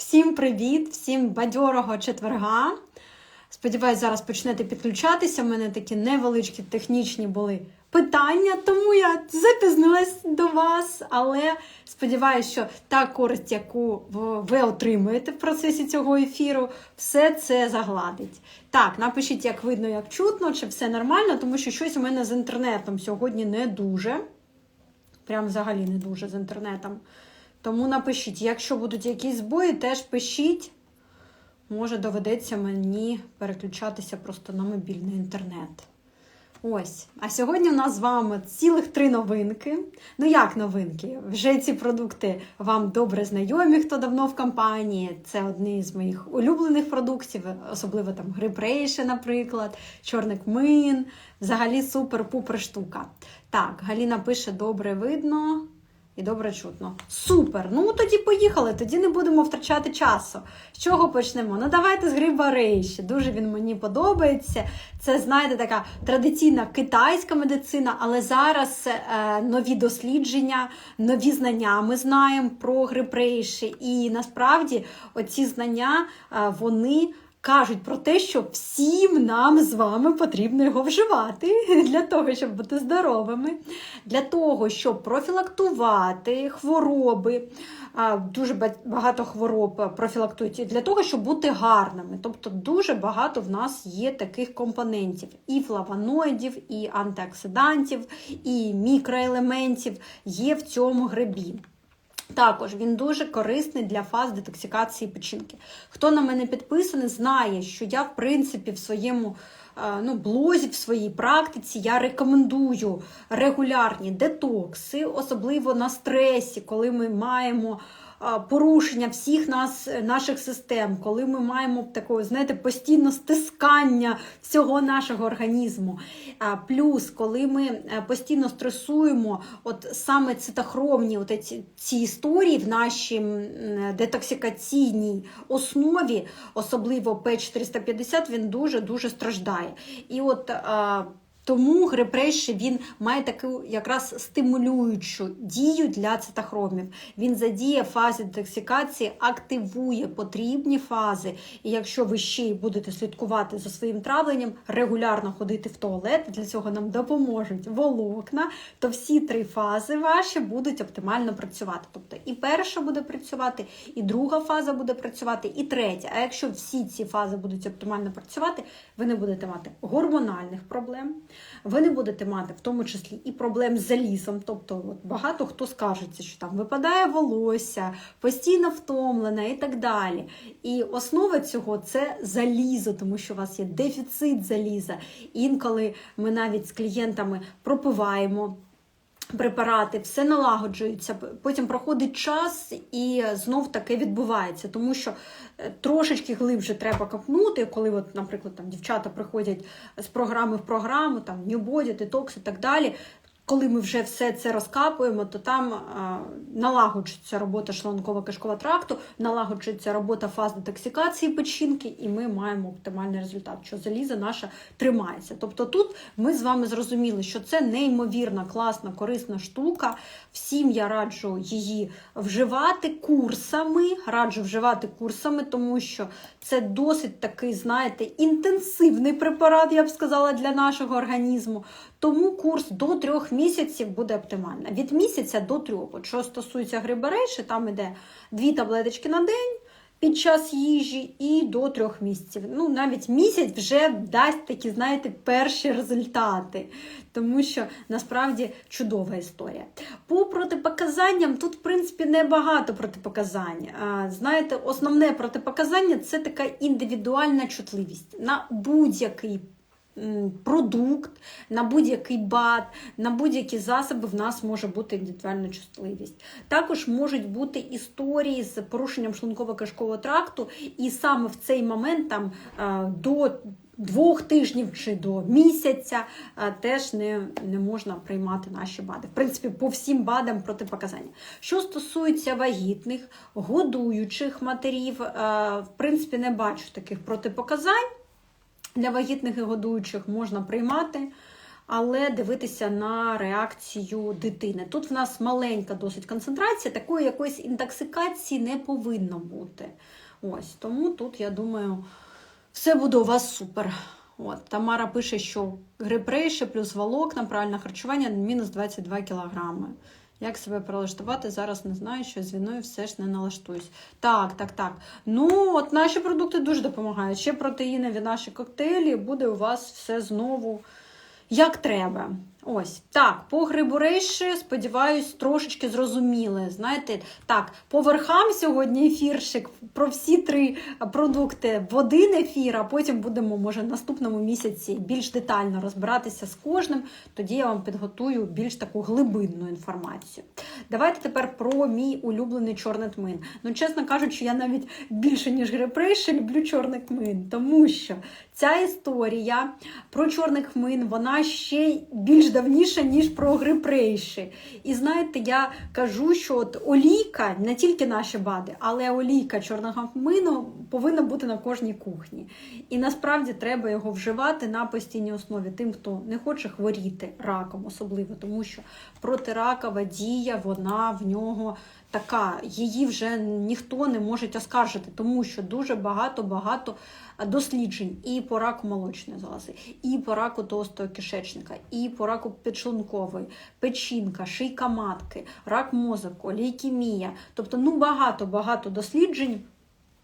Всім привіт, всім бадьорого четверга. Сподіваюсь, зараз почнете підключатися. У мене такі невеличкі технічні були питання, тому я запізнилась до вас. Але сподіваюся, що та користь, яку ви отримуєте в процесі цього ефіру, все це загладить. Так, напишіть, як видно, як чутно, чи все нормально, тому що щось у мене з інтернетом сьогодні не дуже. Прям взагалі не дуже з інтернетом. Тому напишіть, якщо будуть якісь збої, теж пишіть. Може, доведеться мені переключатися просто на мобільний інтернет. Ось. А сьогодні у нас з вами цілих три новинки. Ну, як новинки? Вже ці продукти вам добре знайомі, хто давно в компанії. Це одні з моїх улюблених продуктів, особливо там грипрейші, наприклад, чорний кмин. Взагалі супер-пупер штука. Так, Галіна пише: добре видно. І добре чутно. Супер! Ну тоді поїхали, тоді не будемо втрачати часу. З чого почнемо? Ну давайте з гриба рейші. Дуже він мені подобається. Це, знаєте, така традиційна китайська медицина, але зараз е, нові дослідження, нові знання ми знаємо про грип рейші. І насправді оці знання е, вони. Кажуть про те, що всім нам з вами потрібно його вживати для того, щоб бути здоровими, для того, щоб профілактувати хвороби. Дуже багато хвороб профілактують для того, щоб бути гарними. Тобто дуже багато в нас є таких компонентів: і флавоноїдів, і антиоксидантів, і мікроелементів є в цьому грибі. Також він дуже корисний для фаз детоксикації печінки. Хто на мене підписаний, знає, що я, в принципі, в своєму е, ну, блозі, в своїй практиці я рекомендую регулярні детокси, особливо на стресі, коли ми маємо порушення всіх нас, наших систем, коли ми маємо таке, знаєте, постійне стискання всього нашого організму. Плюс, коли ми е, постійно стресуємо, от саме цитохромні от ці, ці історії в нашій детоксикаційній основі, особливо П450, він дуже-дуже страждає. І от тому грепрейші він має таку якраз стимулюючу дію для цитохромів. Він задіє фази детоксикації, активує потрібні фази. І якщо ви ще й будете слідкувати за своїм травленням, регулярно ходити в туалет, для цього нам допоможуть волокна, то всі три фази ваші будуть оптимально працювати. Тобто і перша буде працювати, і друга фаза буде працювати, і третя. А якщо всі ці фази будуть оптимально працювати, ви не будете мати гормональних проблем. Ви не будете мати в тому числі і проблем з залізом. Тобто, от багато хто скажеться, що там випадає волосся, постійно втомлена і так далі. І основа цього це залізо, тому що у вас є дефіцит заліза. Інколи ми навіть з клієнтами пропиваємо. Препарати, все налагоджується, потім проходить час і знов таке відбувається, тому що е, трошечки глибше треба копнути, коли, от, наприклад, там дівчата приходять з програми в програму, там New Body, Detox і так далі. Коли ми вже все це розкапуємо, то там а, налагоджується робота шлунково-кишкового тракту, налагоджується робота фаз детоксикації печінки, і ми маємо оптимальний результат, що залізо наше тримається. Тобто тут ми з вами зрозуміли, що це неймовірна, класна, корисна штука. Всім я раджу її вживати курсами, раджу вживати курсами, тому що це досить такий, знаєте, інтенсивний препарат, я б сказала, для нашого організму. Тому курс до трьох місяців буде оптимально. Від місяця до трьох. От що стосується гриберейші, там іде дві таблеточки на день під час їжі і до трьох місяців. Ну, навіть місяць вже дасть такі, знаєте, перші результати, тому що насправді чудова історія. По протипоказанням тут, в принципі, небагато протипоказань. Знаєте, основне протипоказання це така індивідуальна чутливість на будь-який продукт, на будь-який бат, на будь-які засоби в нас може бути індивідуальна чутливість. Також можуть бути історії з порушенням шлунково-кишкового тракту, і саме в цей момент там е, до Двох тижнів чи до місяця е, теж не, не можна приймати наші БАДи. В принципі, по всім БАДам протипоказання. Що стосується вагітних, годуючих матерів, е, в принципі, не бачу таких протипоказань. Для вагітних і годуючих можна приймати. але дивитися на реакцію дитини. Тут в нас маленька досить концентрація, такої якоїсь інтоксикації не повинно бути. Ось тому тут, я думаю, все буде у вас супер. От, Тамара пише, що грипрейші плюс волокна, правильне харчування мінус 22 кілограми. Як себе прилаштувати? Зараз не знаю, що з війною все ж не налаштуюсь. Так, так, так. Ну, от наші продукти дуже допомагають. Ще протеїнові наші коктейлі, буде у вас все знову як треба. Ось так, по грибурейші, сподіваюсь, трошечки зрозуміли. Знаєте, так, по верхам сьогодні ефірчик про всі три продукти в один ефір, а потім будемо, може, в наступному місяці більш детально розбиратися з кожним. Тоді я вам підготую більш таку глибинну інформацію. Давайте тепер про мій улюблений чорний тмин. Ну, чесно кажучи, я навіть більше, ніж грибрейші, люблю чорний тмин, тому що ця історія про чорний хмин, вона ще більш давніша, ніж про грипрейші. І знаєте, я кажу, що от олійка, не тільки наші бади, але олійка чорного хмину повинна бути на кожній кухні. І насправді треба його вживати на постійній основі тим, хто не хоче хворіти раком, особливо, тому що протиракова дія, вона в нього. Така, її вже ніхто не може оскаржити, тому що дуже багато-багато досліджень і по раку молочної залози, і по раку толстого кишечника, і по раку підшлункової, печінка, шийка матки, рак мозку, лейкемія. Тобто ну багато-багато досліджень.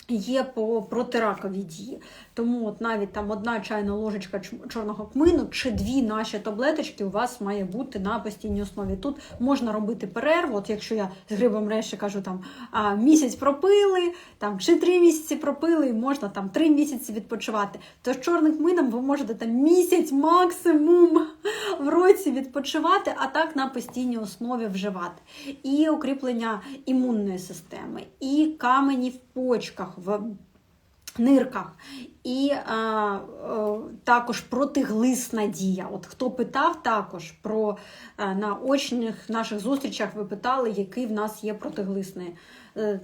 Є по протиракові дії. Тому от навіть там одна чайна ложечка чорного кмину чи дві наші таблеточки у вас має бути на постійній основі. Тут можна робити перерву, от якщо я з грибом решті кажу, там а, місяць пропили, там чи три місяці пропили, і можна там три місяці відпочивати. То з чорним кмином ви можете там місяць максимум в році відпочивати, а так на постійній основі вживати. І укріплення імунної системи, і камені в почках в нирках. І а, а, також протиглисна дія. От Хто питав також про а, на очних наших зустрічах, ви питали, який в нас є протиглисний, е,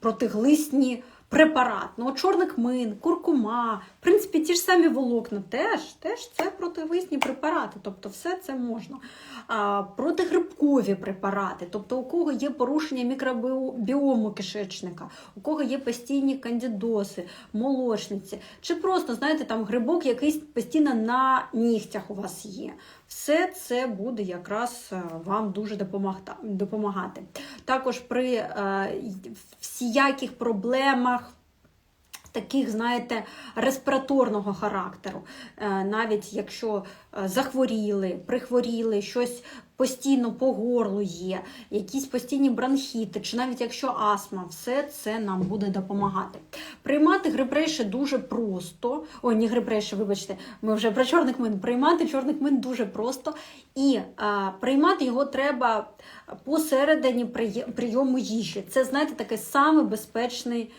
протиглисні препарат. Ну, от чорний кмин, куркума, в принципі, ті ж самі волокна теж теж це противисні препарати, тобто все це можна. А, Протигрибкові препарати, тобто у кого є порушення мікробіому кишечника, у кого є постійні кандидоси, молочниці, чи просто, знаєте, там грибок якийсь постійно на нігтях у вас є. Все це буде якраз е, вам дуже допомагати. Також при е, всіяких проблемах. Таких, знаєте, респіраторного характеру, е, навіть якщо захворіли, прихворіли, щось постійно по горлу є, якісь постійні бронхіти, чи навіть якщо астма, все це нам буде допомагати. Приймати грипрейші дуже просто. Ой, не грипрейші, вибачте, ми вже про чорний кмин. Приймати чорний кмин дуже просто. І а, приймати його треба посередині прийому їжі. Це, знаєте, такий самий безпечний.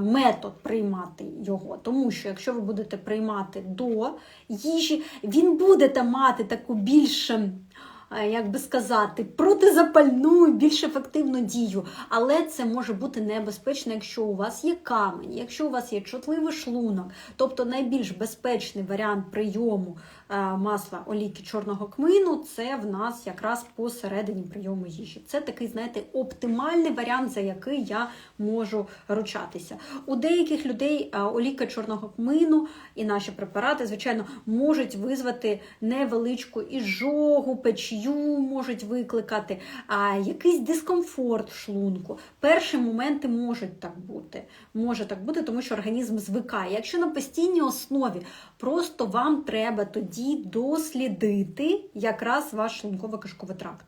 Метод приймати його, тому що якщо ви будете приймати до їжі, він буде мати таку більше Е, як би сказати, протизапальну, більш ефективну дію. Але це може бути небезпечно, якщо у вас є камень, якщо у вас є чутливий шлунок, тобто найбільш безпечний варіант прийому е, масла олійки чорного кмину це в нас якраз посередині прийому їжі. Це такий, знаєте, оптимальний варіант, за який я можу ручатися. У деяких людей е, олійка чорного кмину і наші препарати, звичайно, можуть визвати невеличку іжогу, печі печію можуть викликати, а якийсь дискомфорт в шлунку. Перші моменти можуть так бути. Може так бути, тому що організм звикає. Якщо на постійній основі, просто вам треба тоді дослідити якраз ваш шлунково-кишковий тракт.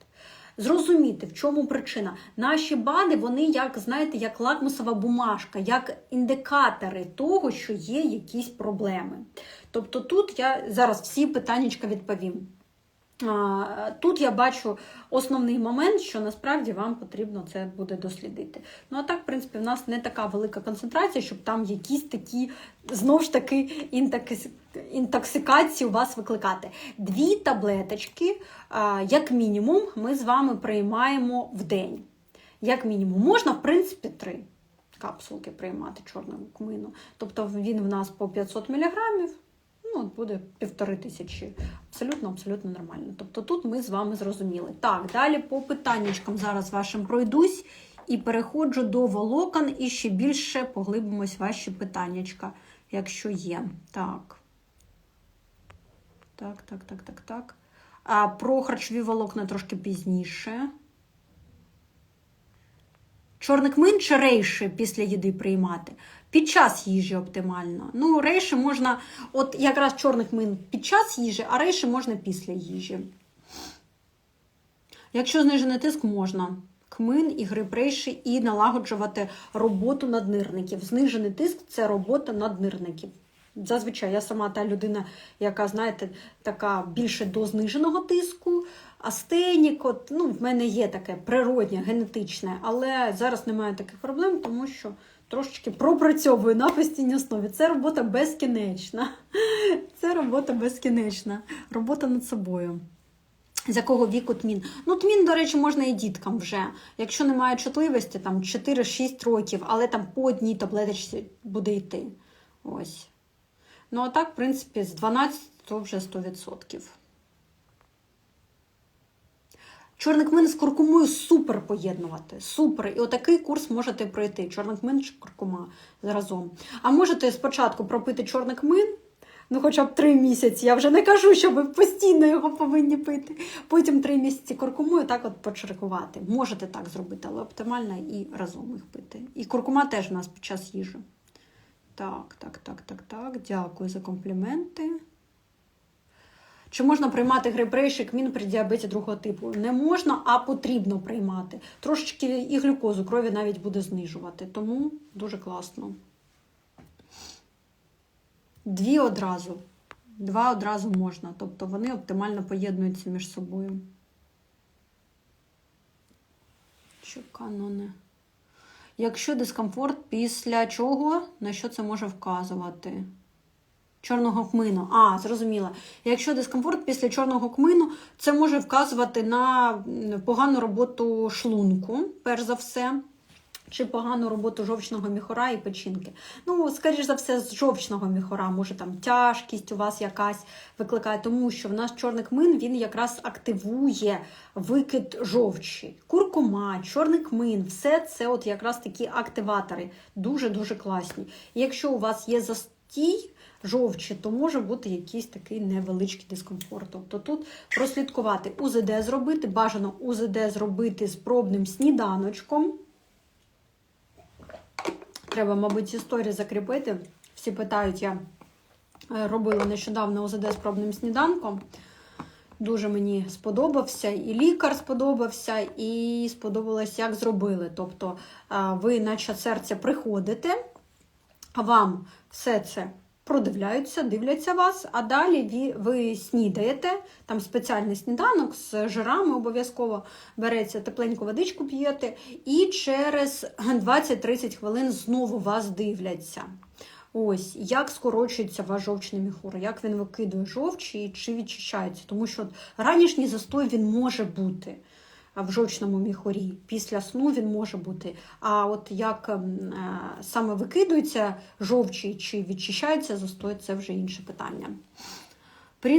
Зрозуміти, в чому причина. Наші БАДи, вони, як знаєте, як лакмусова бумажка, як індикатори того, що є якісь проблеми. Тобто тут я зараз всі питання відповім. Тут я бачу основний момент, що насправді вам потрібно це буде дослідити. Ну, а так, в принципі, в нас не така велика концентрація, щоб там якісь такі, знову ж таки, інтоксикації у вас викликати. Дві таблеточки, як мінімум, ми з вами приймаємо в день. Як мінімум, можна, в принципі, три капсулки приймати чорного кмину. Тобто він в нас по 500 мг. Ну, от буде півтори тисячі. Абсолютно, абсолютно нормально. Тобто тут ми з вами зрозуміли. Так, далі по питаннячкам зараз вашим пройдусь і переходжу до волокон і ще більше поглибимось ваші питаннячка, якщо є. Так. Так, так, так, так, так. А про харчові волокна трошки пізніше. Чорний кмин чи рейші після їди приймати? Під час їжі оптимально. Ну, рейші можна, от якраз чорний кмин під час їжі, а рейші можна після їжі. Якщо знижений тиск, можна. Кмин і гриб рейші і налагоджувати роботу наднирників. Знижений тиск це робота наднирників. Зазвичай я сама та людина, яка, знаєте, така більше до зниженого тиску, астенік, от, ну, в мене є таке природнє, генетичне, але зараз немає таких проблем, тому що трошечки пропрацьовую на постійній основі. Це робота безкінечна. Це робота безкінечна. Робота над собою. З якого віку тмін? Ну, тмін, до речі, можна і діткам вже. Якщо немає чутливості, там 4-6 років, але там по одній таблеточці буде йти. Ось. Ну, а так, в принципі, з 12 то вже 100%. Чорний кмин з куркумою супер поєднувати. Супер. І отакий курс можете пройти. Чорний кмин чи куркума разом. А можете спочатку пропити чорний кмин, ну хоча б три місяці. Я вже не кажу, що ви постійно його повинні пити. Потім три місяці куркумою так от почеркувати. Можете так зробити, але оптимально і разом їх пити. І куркума теж у нас під час їжі. Так, так, так, так, так. Дякую за компліменти. Чи можна приймати грибрейшик він при діабеті другого типу? Не можна, а потрібно приймати. Трошечки і глюкозу крові навіть буде знижувати. Тому дуже класно. Дві одразу. Два одразу можна. Тобто вони оптимально поєднуються між собою. Що канони? Якщо дискомфорт після чого, на що це може вказувати? Чорного кмину. А, зрозуміла. Якщо дискомфорт після чорного кмину, це може вказувати на погану роботу шлунку, перш за все, чи погану роботу жовчного міхора і печінки. Ну, скоріш за все, з жовчного міхора, може там тяжкість у вас якась викликає, тому що в нас чорний кмин він якраз активує викид жовчі. Куркума, чорний кмин, все це от якраз такі активатори, дуже-дуже класні. Якщо у вас є застій, жовчі, то може бути якийсь такий невеличкий дискомфорт. Тобто тут прослідкувати УЗД зробити, бажано УЗД зробити з пробним сніданочком. Треба, мабуть, історію закріпити. Всі питають, я е, робила нещодавно УЗД з пробним сніданком. Дуже мені сподобався, і лікар сподобався, і сподобалось, як зробили. Тобто, ви, наче серця, приходите, вам все це продивляються, дивляться вас, а далі ви, снідаєте, там спеціальний сніданок з жирами обов'язково береться, тепленьку водичку п'єте, і через 20-30 хвилин знову вас дивляться. Ось, як скорочується ваш жовчний міхур, як він викидує жовчі і чи відчищається. Тому що ранішній застой він може бути в жовчному міхурі. Після сну він може бути. А от як ем, е, саме викидується жовчі чи відчищається застой, це вже інше питання. При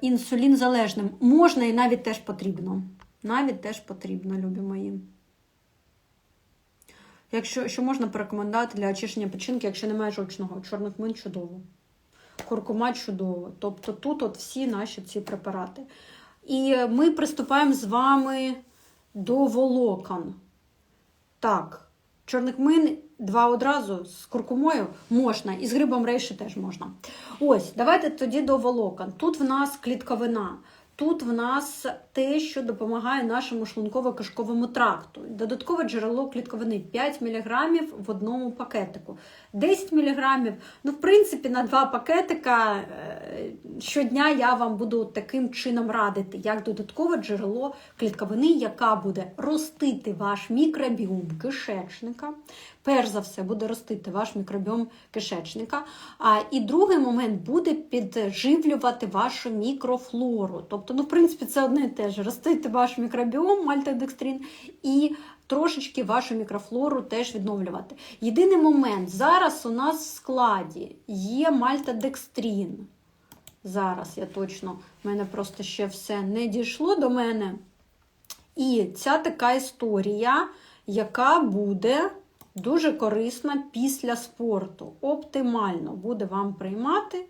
інсулін залежним можна і навіть теж потрібно. Навіть теж потрібно, любі мої. Якщо що можна порекомендувати для очищення печінки, якщо немає жовчного, чорний кмин чудово. Куркума чудово. Тобто тут от всі наші ці препарати. І ми приступаємо з вами до волокон. Так, чорний кмин два одразу з куркумою можна, і з грибом рейші теж можна. Ось, давайте тоді до волокон. Тут в нас клітковина. Тут в нас те, що допомагає нашому шлунково-кишковому тракту. Додаткове джерело клітковини 5 мг в одному пакетику. 10 мг, ну, в принципі, на два пакетика е, щодня я вам буду таким чином радити, як додаткове джерело клітковини, яка буде ростити ваш мікробіом кишечника. Перш за все, буде ростити ваш мікробіом кишечника. А, І другий момент буде підживлювати вашу мікрофлору. Тобто, ну, в принципі, це одне і те ж. Ростити ваш мікробіом, мальтодекстрин, і трошечки вашу мікрофлору теж відновлювати. Єдиний момент, зараз у нас в складі є мальтодекстрін. Зараз я точно, в мене просто ще все не дійшло до мене. І ця така історія, яка буде дуже корисна після спорту. Оптимально буде вам приймати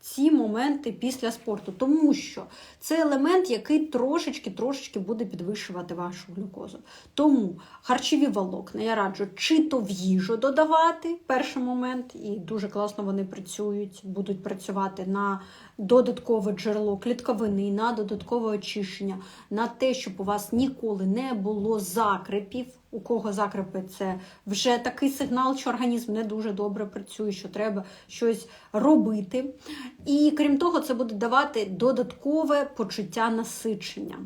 ці моменти після спорту, тому що це елемент, який трошечки-трошечки буде підвищувати вашу глюкозу. Тому харчові волокна я раджу чи то в їжу додавати перший момент, і дуже класно вони працюють, будуть працювати на додаткове джерело клітковини, на додаткове очищення, на те, щоб у вас ніколи не було закрепів. У кого закрепи, це вже такий сигнал, що організм не дуже добре працює, що треба щось робити. І крім того, це буде давати додаткове почуття насичення.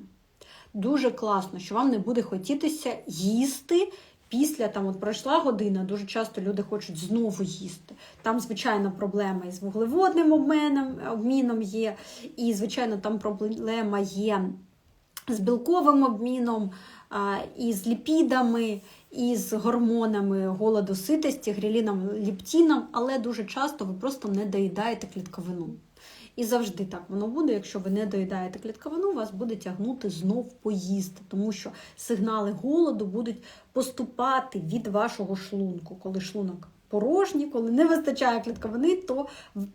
Дуже класно, що вам не буде хотітися їсти. Після там от пройшла година, дуже часто люди хочуть знову їсти. Там, звичайно, проблема із вуглеводним обміном, обміном є, і, звичайно, там проблема є з білковим обміном, і з ліпідами, і з гормонами голоду ситості, гріліном, ліптіном, але дуже часто ви просто не доїдаєте клітковину. І завжди так воно буде. Якщо ви не доїдаєте клітковину, вас буде тягнути знов поїсти, тому що сигнали голоду будуть поступати від вашого шлунку. Коли шлунок порожній, коли не вистачає клітковини, то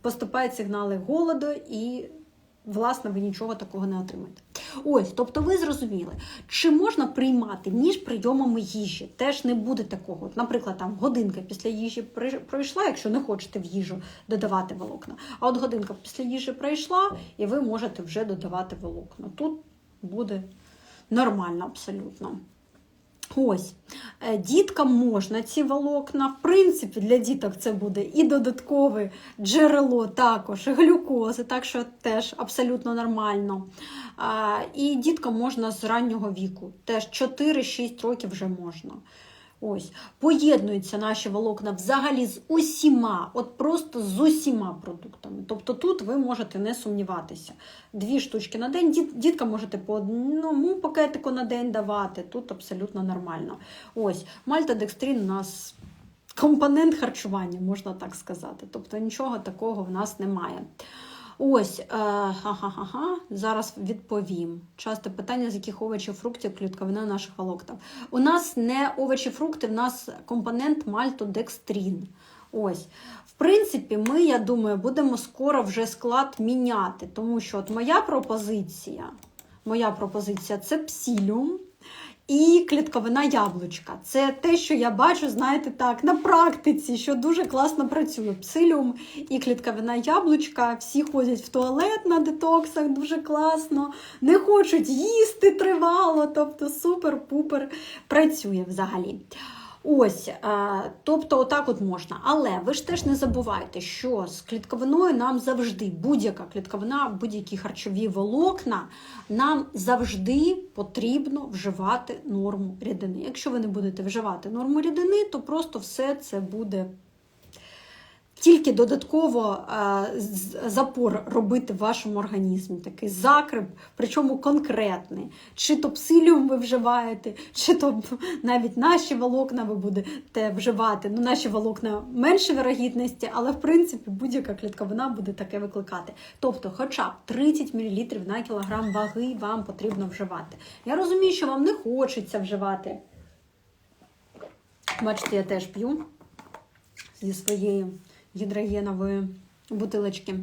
поступають сигнали голоду і. Власне, ви нічого такого не отримаєте. Ось, тобто ви зрозуміли, чи можна приймати між прийомами їжі. Теж не буде такого. Наприклад, там годинка після їжі пройшла, якщо не хочете в їжу додавати волокна. А от годинка після їжі пройшла, і ви можете вже додавати волокна. Тут буде нормально абсолютно. Ось, е, діткам можна ці волокна. В принципі, для діток це буде і додаткове джерело також, глюкози, так що теж абсолютно нормально. І діткам можна з раннього віку, теж 4-6 років вже можна. Ось, Поєднуються наші волокна взагалі з усіма, от просто з усіма продуктами. Тобто тут ви можете не сумніватися. Дві штучки на день, Діт, дітка можете по одному пакетику на день давати, тут абсолютно нормально. Ось, Мальтодекстрин у нас компонент харчування, можна так сказати. Тобто нічого такого в нас немає. Ось, е, ха-ха-ха, зараз відповім. Часто питання, з яких овочів, фруктів, клітковина наших волокна. У нас не овочі, фрукти, в нас компонент мальтодекстрін. Ось. В принципі, ми, я думаю, будемо скоро вже склад міняти, тому що от моя пропозиція, моя пропозиція це псіліум. І клітковина яблучка. Це те, що я бачу, знаєте, так, на практиці, що дуже класно працює. Псиліум і клітковина яблучка. Всі ходять в туалет на детоксах, дуже класно, не хочуть їсти тривало, тобто супер-пупер працює взагалі. Ось, тобто, отак от можна. Але ви ж теж не забувайте, що з клітковиною нам завжди будь-яка клітковина, будь-які харчові волокна, нам завжди потрібно вживати норму рідини. Якщо ви не будете вживати норму рідини, то просто все це буде тільки додатково е, запор робити в вашому організмі, такий закреп, причому конкретний. Чи то псиліум ви вживаєте, чи то навіть наші волокна ви будете вживати. Ну, Наші волокна менше вирогідності, але в принципі будь-яка клітковина буде таке викликати. Тобто, хоча б 30 мл на кілограм ваги вам потрібно вживати. Я розумію, що вам не хочеться вживати. Бачите, я теж п'ю зі своєю гідрогенової бутилочки.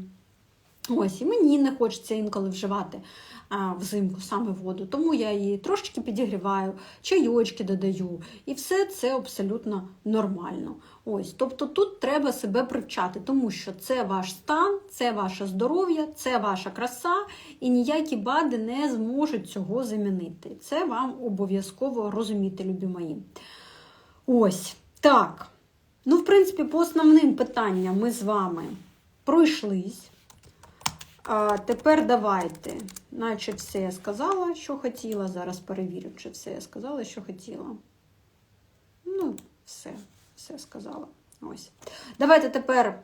Ось, і мені не хочеться інколи вживати а, взимку саме воду, тому я її трошечки підігріваю, чайочки додаю. І все це абсолютно нормально. Ось, Тобто тут треба себе привчати, тому що це ваш стан, це ваше здоров'я, це ваша краса, і ніякі бади не зможуть цього замінити. Це вам обов'язково розуміти, любі мої. Ось, так. Ну, в принципі, по основним питанням ми з вами пройшлись. А Тепер давайте, наче все я сказала, що хотіла. Зараз перевірю, чи все я сказала, що хотіла. Ну, все, все сказала. Ось. Давайте тепер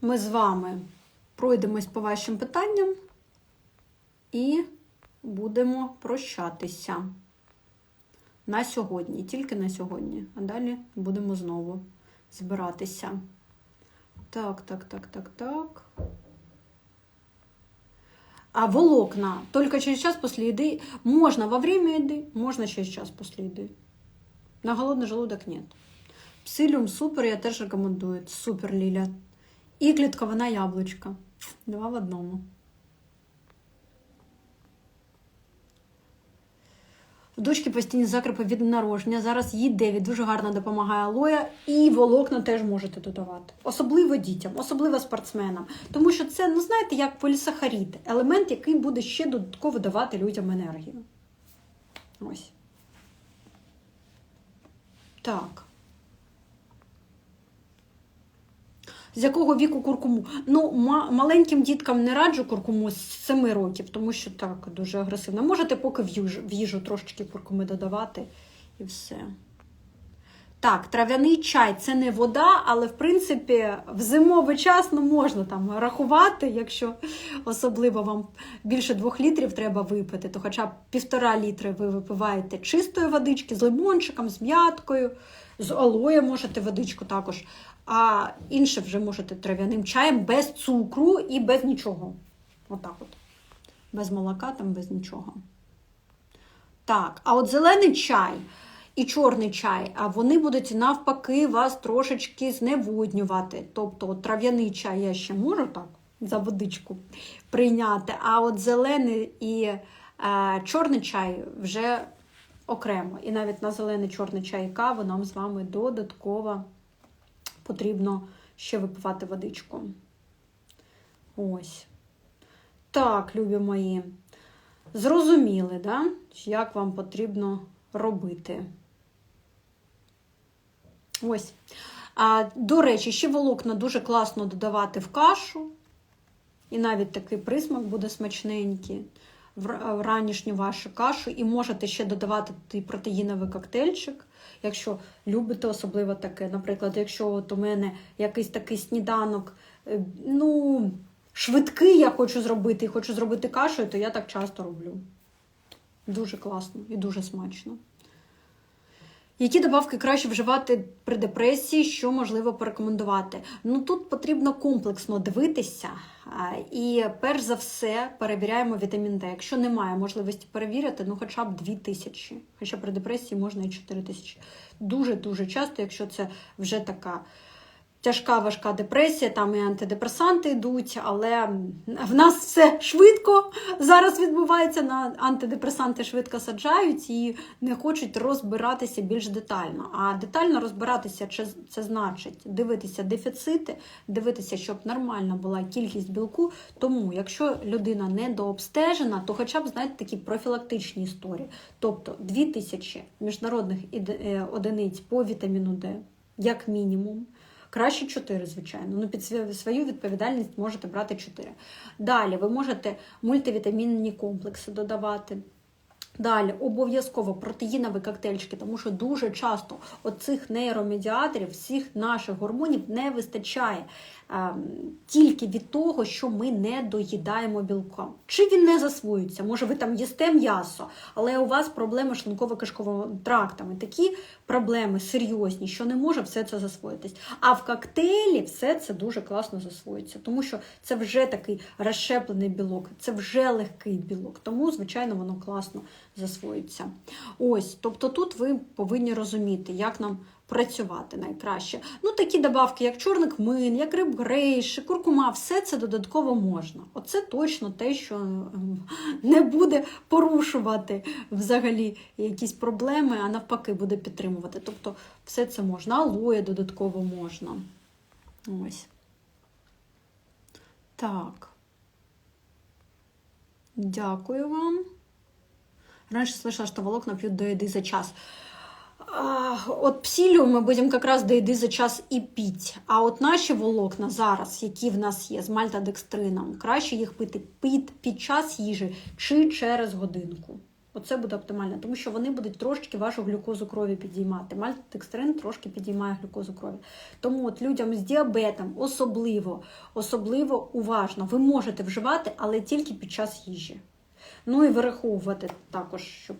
ми з вами пройдемось по вашим питанням і будемо прощатися На сьогодні, тільки на сьогодні. А далі будемо знову збиратися. Так, так, так, так, так. А волокна только через час после еды. Можно во время еды, можно через час после еды. На голодный желудок нет. Псиліум супер, я теж рекомендую. Супер, Ліля. І клітковина яблучка. Два в одному. В дочки постійні закрипи від народження. Зараз їй 9. Дуже гарно допомагає алоя. І волокна теж можете додавати. Особливо дітям, особливо спортсменам. Тому що це, ну знаєте, як полісахарід. Елемент, який буде ще додатково давати людям енергію. Ось. Так. З якого віку куркуму? Ну, ма- маленьким діткам не раджу куркуму з 7 років, тому що так дуже агресивно. Можете поки в їжу, в їжу трошечки куркуми додавати і все. Так, трав'яний чай це не вода, але в принципі в зимовий час ну, можна там рахувати, якщо особливо вам більше двох літрів треба випити, то хоча б півтора літри ви випиваєте чистої водички з лимончиком, з м'яткою, з алоє можете водичку також, а інше вже можете трав'яним чаєм без цукру і без нічого. Отак от. Без молока, там без нічого. Так, а от зелений чай і чорний чай, а вони будуть навпаки вас трошечки зневоднювати. Тобто от трав'яний чай я ще можу так за водичку прийняти, а от зелений і е, чорний чай вже окремо. І навіть на зелений чорний чай і каву нам з вами додатково потрібно ще випивати водичку. Ось. Так, любі мої. Зрозуміли, да? як вам потрібно робити. Ось. А, до речі, ще волокна дуже класно додавати в кашу. І навіть такий присмак буде смачненький в ранішню вашу кашу. І можете ще додавати протеїновий коктейльчик, якщо любите особливо таке. Наприклад, якщо от у мене якийсь такий сніданок, е, ну, швидкий я хочу зробити і хочу зробити кашею, то я так часто роблю. Дуже класно і дуже смачно. Які добавки краще вживати при депресії, що можливо порекомендувати? Ну тут потрібно комплексно дивитися. І перш за все перевіряємо вітамін Д. Якщо немає можливості перевірити, ну хоча б 2 тисячі. Хоча при депресії можна і 4 тисячі. Дуже-дуже часто, якщо це вже така тяжка важка депресія, там і антидепресанти йдуть, але в нас все швидко зараз відбувається. На антидепресанти швидко саджають і не хочуть розбиратися більш детально. А детально розбиратися це, значить дивитися дефіцити, дивитися, щоб нормальна була кількість білку. Тому, якщо людина недообстежена, то хоча б знаєте такі профілактичні історії. Тобто 2000 міжнародних е, одиниць по вітаміну Д, як мінімум. Краще 4, звичайно. Ну, під свою відповідальність можете брати 4. Далі ви можете мультивітамінні комплекси додавати. Далі обов'язково протеїнові коктейльчики, тому що дуже часто оцих нейромедіаторів, всіх наших гормонів не вистачає ем, тільки від того, що ми не доїдаємо білком. Чи він не засвоюється? Може, ви там їсте м'ясо, але у вас проблеми з шлунково-кишковим трактами. Такі проблеми серйозні, що не може все це засвоїтись. А в коктейлі все це дуже класно засвоїться, тому що це вже такий розщеплений білок, це вже легкий білок. Тому, звичайно, воно класно засвоїться. Ось, тобто тут ви повинні розуміти, як нам працювати найкраще. Ну, такі добавки, як чорний кмин, як рибгрейш, куркума, все це додатково можна. Оце точно те, що ем, не буде порушувати взагалі якісь проблеми, а навпаки буде підтримувати. Тобто, все це можна, алоє додатково можна. Ось. Так. Дякую вам. Раньше слышала, что волокна пьют до еды за час. От псілю ми будемо якраз до їди за час і піть. А от наші волокна зараз, які в нас є з мальтодекстрином, краще їх пити під, під час їжі чи через годинку. Оце буде оптимально, тому що вони будуть трошки вашу глюкозу крові підіймати. Мальтодекстрин трошки підіймає глюкозу крові. Тому от людям з діабетом особливо, особливо уважно. Ви можете вживати, але тільки під час їжі. Ну і вираховувати також, щоб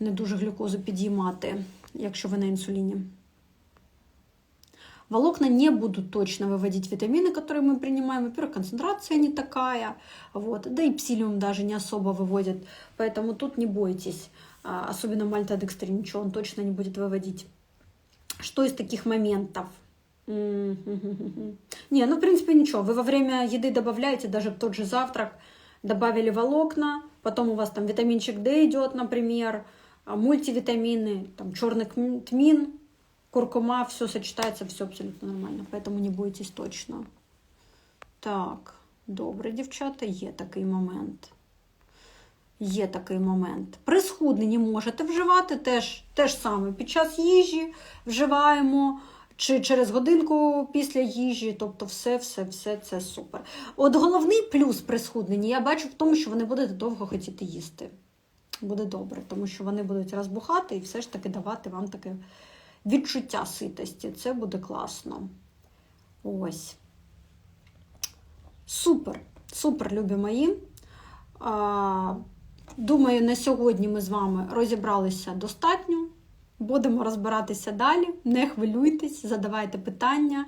не дуже глюкозу підіймати, якщо ви на інсуліні. Волокна не будут точно выводить витамины, которые мы принимаем. Во-первых, концентрация не такая, вот, да и псилиум даже не особо выводит, поэтому тут не бойтесь. А, Особенно мальтодекстрин, ничего он точно не будет выводить. Что из таких моментов? М-м-м-м-м. Не, ну, в принципе, ничего. Вы во время еды добавляете, даже в тот же завтрак, добавили волокна, потом у вас там витаминчик D идет, например, а, мультивитамины, там черный км- тмин, куркума, все сочетается, все абсолютно нормально, поэтому не бойтесь точно. Так, добре, дівчата, є такий момент. Є такий момент. При схудненні можете вживати теж, теж саме. Під час їжі вживаємо, чи через годинку після їжі, тобто все, все, все це супер. От головний плюс при схудненні я бачу в тому, що ви не будете довго хотіти їсти. Буде добре, тому що вони будуть розбухати і все ж таки давати вам таке відчуття ситості. Це буде класно. Ось. Супер, супер, любі мої. Думаю, на сьогодні ми з вами розібралися достатньо. Будемо розбиратися далі. Не хвилюйтесь, задавайте питання,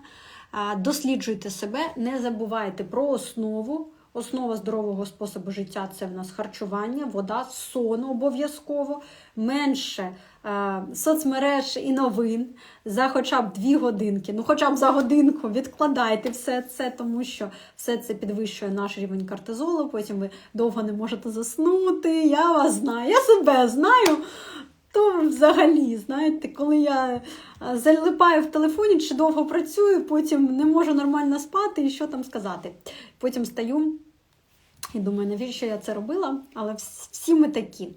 досліджуйте себе, не забувайте про основу. Основа здорового способу життя це в нас харчування, вода, сон обов'язково, менше е, соцмереж і новин за хоча б дві годинки. Ну, хоча б за годинку відкладайте все це, тому що все це підвищує наш рівень кортизолу. Потім ви довго не можете заснути. Я вас знаю, я себе знаю. То взагалі, знаєте, коли я е, залипаю в телефоні чи довго працюю, потім не можу нормально спати і що там сказати. Потім стаю і думаю, навіщо я це робила? Але всі ми такі.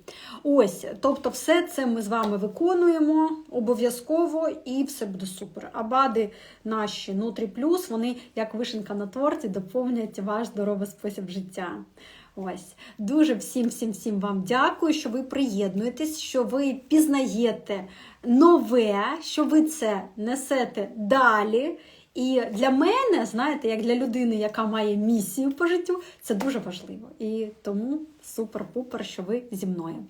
Ось, тобто, все це ми з вами виконуємо обов'язково і все буде супер. А БАДи наші Нутрі Плюс, вони як вишенка на торті доповнять ваш здоровий спосіб життя. Ось дуже всім, всім, всім вам дякую, що ви приєднуєтесь, що ви пізнаєте нове, що ви це несете далі. І для мене, знаєте, як для людини, яка має місію по життю, це дуже важливо. І тому супер-пупер, що ви зі мною.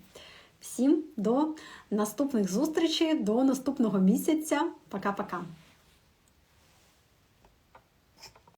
Всім до наступних зустрічей, до наступного місяця. Пока-пока.